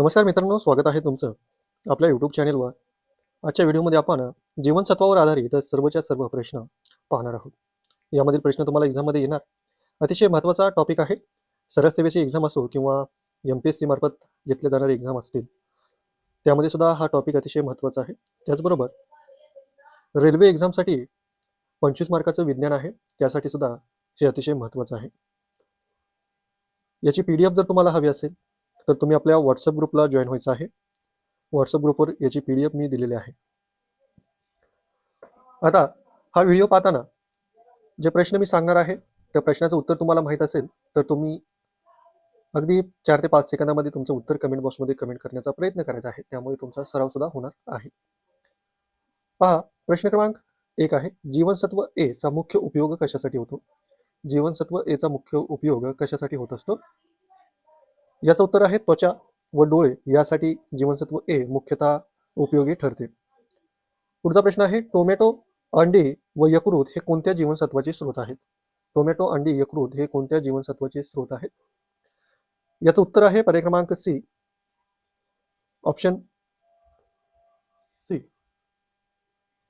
नमस्कार मित्रांनो स्वागत आहे तुमचं आपल्या यूट्यूब चॅनेलवर आजच्या व्हिडिओमध्ये आपण जीवनसत्वावर आधारित सर्वच्या सर्व प्रश्न पाहणार आहोत. यामधील प्रश्न तुम्हाला एक्झाममध्ये येणार. अतिशय महत्त्वाचा टॉपिक आहे. सरळ सेवेची एक्झाम असो किंवा एम पी एस सी मार्फत घेतले जाणारे एक्झाम असतील त्यामध्ये सुद्धा हा टॉपिक अतिशय महत्त्वाचा आहे. त्याचबरोबर रेल्वे एक्झामसाठी पंचवीस मार्काचं विज्ञान आहे. त्यासाठी सुद्धा हे अतिशय महत्त्वाचं आहे. याची पी डी एफ जर तुम्हाला हवी असेल तर तुम्ही आपल्या व्हॉट्सअप ग्रुपला जॉईन व्हायचं आहे. व्हॉट्सअप ग्रुपवर याची पी डी एफ मी दिलेली आहे. आता हा व्हिडिओ पाहताना जे प्रश्न मी सांगणार आहे त्या प्रश्नाचं उत्तर तुम्हाला माहीत असेल तर तुम्ही अगदी चार ते पाच सेकंदामध्ये तुमचं उत्तर कमेंट बॉक्समध्ये कमेंट करण्याचा प्रयत्न करायचा आहे. त्यामुळे तुमचा सराव सुद्धा होणार आहे. पहा प्रश्न क्रमांक एक आहे जीवनसत्व ए चा मुख्य उपयोग कशासाठी होतो? जीवनसत्व ए चा मुख्य उपयोग कशासाठी होत असतो? याचं उत्तर आहे त्वचा व डोळे यासाठी जीवनसत्व ए मुख्यतः उपयोगी ठरते. पुढचा प्रश्न आहे टोमॅटो अंडी व यकृत हे कोणत्या जीवनसत्वाचे स्रोत आहेत? टोमॅटो अंडी यकृत हे कोणत्या जीवनसत्वाचे स्रोत आहेत? याचं उत्तर आहे पर्याय क्रमांक सी. Option C.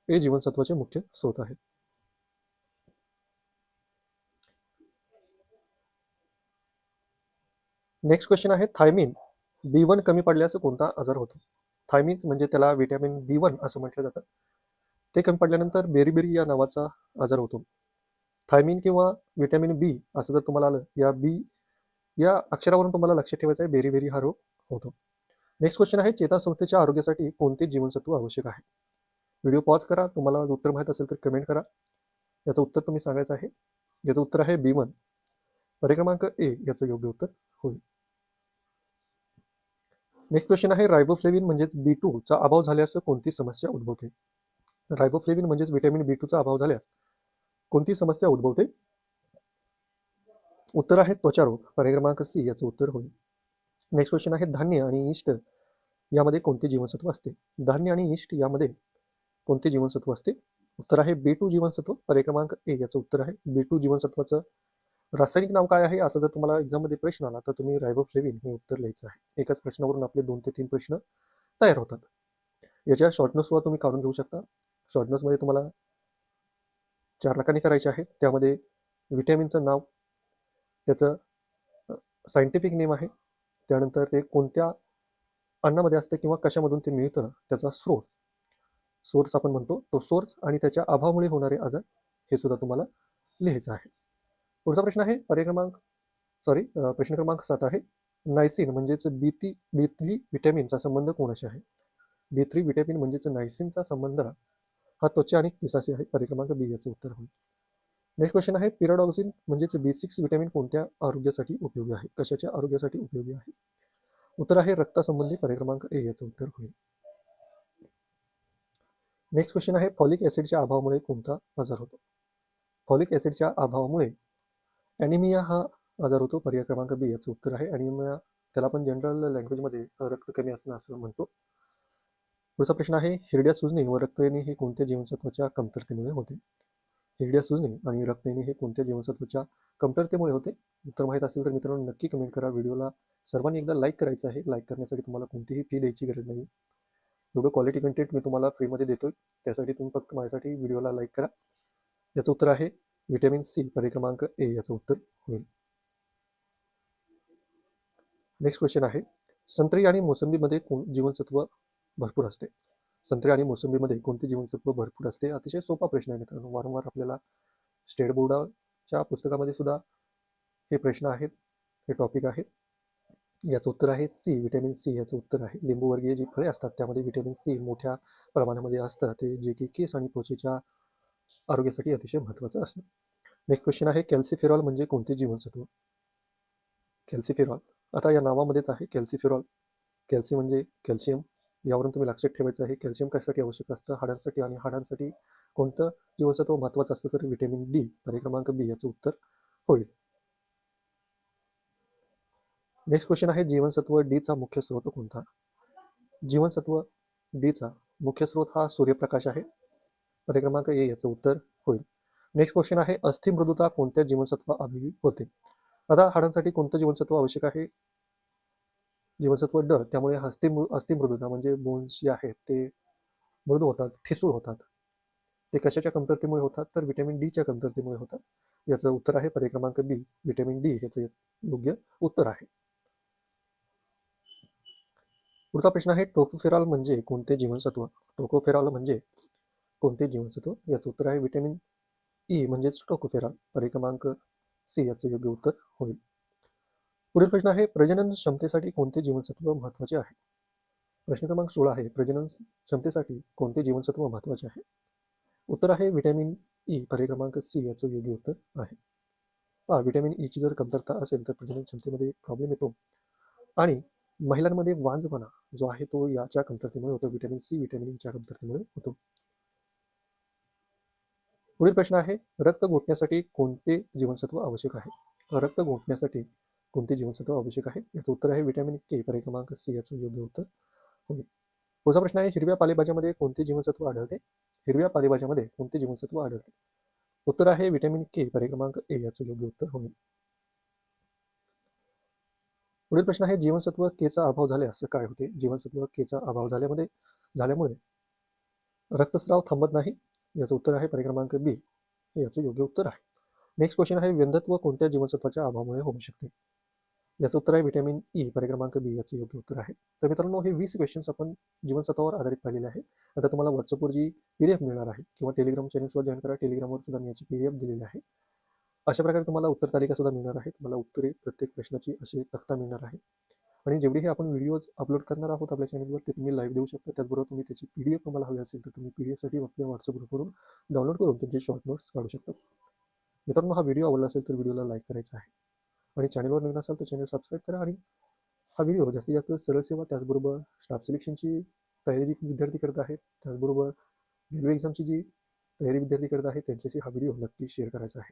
हे जीवनसत्वाचे मुख्य स्रोत आहेत. नेक्स्ट क्वेश्चन आहे थायमिन बी वन कमी पडल्यास कोणता आजार होतो? थायमिन म्हणजे त्याला व्हिटॅमिन बी वन असं म्हटलं जातं. ते कमी पडल्यानंतर बेरीबेरी या नावाचा आजार होतो. थायमिन किंवा व्हिटॅमिन बी असं जर तुम्हाला आलं या बी या अक्षरावरून तुम्हाला लक्षात ठेवायचं आहे बेरीबेरी हा रोग होतो. नेक्स्ट क्वेश्चन आहे चेतासंस्थेच्या आरोग्यासाठी कोणते जीवनसत्व आवश्यक आहे? व्हिडिओ पॉज करा तुम्हाला उत्तर माहीत असेल तर कमेंट करा. याचं उत्तर तुम्ही सांगायचं आहे. याचं उत्तर आहे बी वन पर्याय क्रमांक ए याचं योग्य उत्तर होईल. नेक्स्ट क्वेश्चन आहे रायबोफ्लेविन म्हणजेच बी टू चा अभाव झाल्यास कोणती समस्या उद्भवते? रायबोफ्लेविन म्हणजेच व्हिटॅमिन बी चा अभाव झाल्यास कोणती समस्या उद्भवते? उत्तर आहे त्वचारोग पर्याय क्रमांक सी याचं उत्तर होईल. नेक्स्ट क्वेश्चन आहे धान्य आणि इष्ट यामध्ये कोणते जीवनसत्व असते? धान्य आणि इष्ट यामध्ये कोणते जीवनसत्व असते? उत्तर आहे बी टू जीवनसत्व पर्याय क्रमांक ए याचं उत्तर आहे. बी टू जीवनसत्वाचं रासायनिक नाव काय आहे? असं जर तुम्हाला एक्झाममध्ये प्रश्न आला तर तुम्ही रायबोफ्लेविन हे उत्तर लिहायचं आहे. एकाच प्रश्नावरून आपले दोन ते तीन प्रश्न तयार होतात. याच्या शॉर्टनोट सुद्धा तुम्ही काढून घेऊ शकता. शॉर्टनोट्समध्ये तुम्हाला चार लाखांनी करायचे आहे त्यामध्ये विटॅमिनचं नाव त्याचं सायंटिफिक नेम आहे. त्यानंतर ते कोणत्या अन्नामध्ये असतं किंवा कशामधून ते मिळतं त्याचा स्रोत सोर्स आपण म्हणतो तो सोर्स आणि त्याच्या अभावामुळे होणारे आजार हे सुद्धा तुम्हाला लिहायचं आहे. पुढचा प्रश्न आहे पर्याय क्रमांक सॉरी प्रश्न क्रमांक सात आहे. नायसिन म्हणजेच बी ती बी थ्री विटॅमिनचा संबंध कोणाशी आहे? बी थ्री विटॅमिन म्हणजेच नायसिनचा संबंध हा त्वचा आणि केसाशी आहे. पर्याय क्रमांक बी याचं उत्तर होईल. नेक्स्ट क्वेश्चन आहे पिराडॉक्झिन म्हणजेच बी सिक्स विटॅमिन कोणत्या आरोग्यासाठी उपयोगी आहे? कशाच्या आरोग्यासाठी उपयोगी आहे? उत्तर आहे रक्तासंबंधी पर्याय क्रमांक ए याचं उत्तर होईल. नेक्स्ट क्वेश्चन आहे फॉलिक ॲसिडच्या अभावामुळे कोणता आजार होतो? फॉलिक ऍसिडच्या अभावामुळे ॲनिमिया हा आजार होतो पर्याय क्रमांक बी याचं उत्तर आहे. ॲनिमिया त्याला आपण जनरल लँग्वेजमध्ये रक्त कमी असणं असं म्हणतो. पुढचा प्रश्न आहे हिरड्या सुजणे व रक्तयेणे हे कोणत्या जीवनसत्वाच्या कमतरतेमुळे होते? हिरड्या सुजणे आणि रक्तयेणे हे कोणत्या जीवनसत्वाच्या कमतरतेमुळे होते? उत्तर माहीत असेल तर मित्रांनो नक्की कमेंट करा. व्हिडिओला सर्वांनी एकदा लाईक करायचं आहे. लाईक करण्यासाठी तुम्हाला कोणतीही फी द्यायची गरज नाही. एवढं क्वालिटी कंटेंट मी तुम्हाला फ्रीमध्ये देतोय. त्यासाठी तुम्ही फक्त माझ्यासाठी व्हिडिओला लाईक करा. याचं उत्तर आहे व्हिटॅमिन सी परिक्रमांक ए याचं उत्तर होईल. नेक्स्ट क्वेश्चन आहे. संत्री आणि मोसंबीमध्ये कोण जीवनसत्व भरपूर असते? संत्री आणि मोसंबीमध्ये कोणते जीवनसत्व भरपूर असते? अतिशय सोपा प्रश्न आहे मित्रांनो. वारंवार आपल्याला स्टेट बोर्डाच्या पुस्तकामध्ये सुद्धा हे प्रश्न आहेत. हे टॉपिक आहेत. याचं उत्तर आहे सी व्हिटॅमिन सी याचं उत्तर आहे. लिंबूवर्गीय जी फळे असतात त्यामध्ये व्हिटॅमिन सी मोठ्या प्रमाणामध्ये असतं. ते जे की केस आणि त्वचेच्या आरोग्यासाठी अतिशय महत्त्वाचं असतं. नेक्स्ट क्वेश्चन आहे कॅल्सिफेरॉल म्हणजे कोणते जीवनसत्व? कॅल्सिफेरॉल आता या नावामध्येच आहे कॅल्सिफेरॉल कॅल्सी म्हणजे कॅल्शियम यावरून तुम्ही लक्षात ठेवायचं आहे कॅल्शियम कशासाठी आवश्यक असतं? हाडांसाठी आणि हाडांसाठी कोणतं जीवनसत्व महत्त्वाचं असतं? तर व्हिटॅमिन डी परिक्रमांक क्रमांक बी याचं उत्तर होईल. नेक्स्ट क्वेश्चन आहे जीवनसत्व डीचा मुख्य स्रोत कोणता? जीवनसत्व डीचा मुख्य स्रोत हा सूर्यप्रकाश आहे. परिक्रमांक क्रमांक ए याचं उत्तर होईल. नेक्स्ट क्वेश्चन आहे अस्थिमृदुता कोणत्या जीवनसत्व अभिवी होते? आता हाडांसाठी कोणतं जीवनसत्व आवश्यक आहे? जीवनसत्व ड त्यामुळे हस्ती अस्थिमृदुता म्हणजे बोन्स जे आहेत ते मृदू होतात ठिसूळ होतात. ते कशाच्या कमतरतेमुळे होतात? तर व्हिटॅमिन डीच्या कमतरतेमुळे होतात. याचं उत्तर आहे पर्याय क्रमांक बी व्हिटॅमिन डी याचं योग्य उत्तर आहे. पुढचा प्रश्न आहे टोकोफेरॉल म्हणजे कोणते जीवनसत्व? टोकोफेरॉल म्हणजे कोणते जीवनसत्व? याचं उत्तर आहे व्हिटॅमिन ई म्हणजेच टोकोफेरॉल पर्याय क्रमांक सी याचं योग्य उत्तर होईल. पुढील प्रश्न आहे प्रजनन क्षमतेसाठी कोणते जीवनसत्व महत्त्वाचे आहे? प्रश्न क्रमांक सोळा आहे प्रजनन क्षमतेसाठी कोणते जीवनसत्व महत्त्वाचे आहे? उत्तर आहे व्हिटॅमिन ई पर्याय क्रमांक सी याचं योग्य उत्तर आहे. पहा व्हिटॅमिन ईची जर कमतरता असेल तर प्रजनन क्षमतेमध्ये प्रॉब्लेम येतो. आणि महिलांमध्ये वांजपणा जो आहे तो याच्या कमतरतेमुळे होतो व्हिटॅमिन सी व्हिटॅमिन ईच्या कमतरतेमुळे होतो. पुढील प्रश्न आहे रक्त गोठण्यासाठी कोणते जीवनसत्व आवश्यक आहे? रक्त गोठण्यासाठी कोणते जीवनसत्व आवश्यक आहे? याचं उत्तर आहे व्हिटॅमिन के पर्याय क्रमांक सी याचं योग्य उत्तर. होईल. पुढचा प्रश्न आहे हिरव्या पालेभाज्यामध्ये कोणते जीवनसत्व आढळते? हिरव्या पालेभाज्यामध्ये कोणते जीवनसत्व आढळते? उत्तर आहे व्हिटॅमिन के पर्याय क्रमांक ए याचं योग्य उत्तर. होईल. पुढील प्रश्न आहे जीवनसत्व केचा अभाव झाल्यास काय होते? जीवनसत्व केचा अभाव झाल्यामध्ये झाल्यामुळे रक्तस्राव थांबत नाही याचं उत्तर आहे पर्याय क्रमांक बी याचं योग्य उत्तर आहे. नेक्स्ट क्वेश्चन आहे व्यंधत्व कोणत्या जीवनसत्वाच्या अभावामुळे होऊ शकते? याचं उत्तर आहे व्हिटॅमिन ई e, पर्याय क्रमांक बी याचं योग्य उत्तर आहे. तर मित्रांनो हे वीस क्वेश्चन्स आपण जीवनसत्वावर आधारित पाहिलेले आहे. आता तुम्हाला व्हॉट्सअपवर जी पी डी एफ मिळणार आहे किंवा टेलिग्राम चॅनल्सवर जॉईन करा. टेलिग्रामवर सुद्धा मी याची पी डी एफ दिलेली आहे. अशा प्रकारे तुम्हाला उत्तर तालिका सुद्धा मिळणार आहे. तुम्हाला उत्तरे प्रत्येक प्रश्नाची अशी तक्ता मिळणार आहे. आणि जेवढेही आपण व्हिडिओज अपलोड करणार आहोत आपल्या चॅनलवर ते तुम्ही लाईव्ह देऊ शकता. त्याचबरोबर तुम्ही त्याची पी डी एफ तुम्हाला हवी असेल तर तुम्ही पी डी एफसाठी आपल्या व्हॉट्सअप ग्रुपवरून डाउनलोड करून तुमचे शॉर्ट नोट्स काढू शकता. मित्रांनो हा व्हिडिओ आवडला असेल तर व्हिडिओला लाईक करायचा आहे. आणि चॅनलवर नवीन असाल तर चॅनल सबस्क्राईब करा आणि हा व्हिडिओ जास्तीत जास्त सरळ सेवा त्याचबरोबर स्टाफ सिलेक्शनची तयारी जी विद्यार्थी करत आहेत त्याचबरोबर रेल्वे एक्झामची जी तयारी विद्यार्थी करत आहेत त्यांच्याशी हा व्हिडिओ नक्की शेअर करायचा आहे.